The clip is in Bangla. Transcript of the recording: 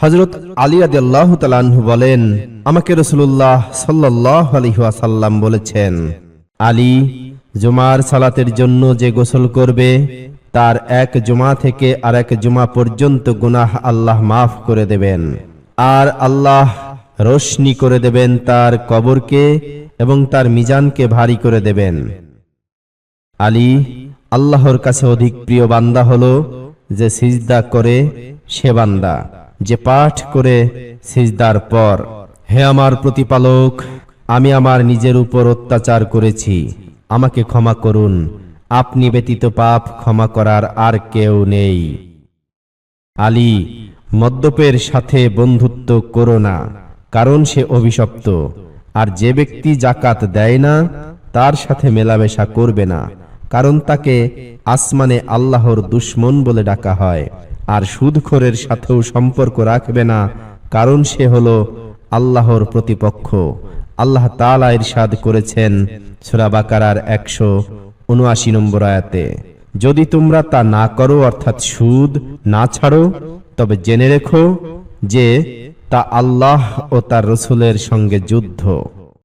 হজরত আলী আল্লাহ তালাহু বলেন, আমাকে রসুল্লাহ সাল্লাহ আলহাসাল্লাম বলেছেন, আলী জুমার সালাতের জন্য যে গোসল করবে, তার এক জুমা থেকে আর এক জুমা পর্যন্ত গুনাহ আল্লাহ মাফ করে দেবেন। আর আল্লাহ রোশনি করে দেবেন তার কবরকে এবং তার মিজানকে ভারী করে দেবেন। আলী আল্লাহর কাছে অধিক প্রিয় বান্দা হল যে সিজদা করে সে বান্দা। যে পাঠ করে সিজদার পর। হে আমার প্রতিপালক, আমি আমার নিজের উপর অত্যাচার করেছি। আমাকে ক্ষমা করুন। আপনি ব্যতীত পাপ ক্ষমা করার আর কেউ নেই। আলী, মদ্যপের সাথে বন্ধুত্ব করো না, কারণ সে অভিশপ্ত। আর যে ব্যক্তি জাকাত দেয় না, তার সাথে মেলামেশা করবে না, কারণ তাকে আসমানে আল্লাহর দুশ্মন বলে ডাকা হয়। আর সুদখোরের সাথেও সম্পর্ক রাখবে না, কারণ সে হলো আল্লাহর প্রতিপক্ষ। আল্লাহ তাআলা ইরশাদ করেছেন সূরা বাকারার একশো উনআশি নম্বর আয়াতে। যদি তোমরা তা না করো, অর্থাৎ সুদ না ছাড়ো, তবে জেনে রেখো যে তা আল্লাহ ও তার রসুলের সঙ্গে যুদ্ধ।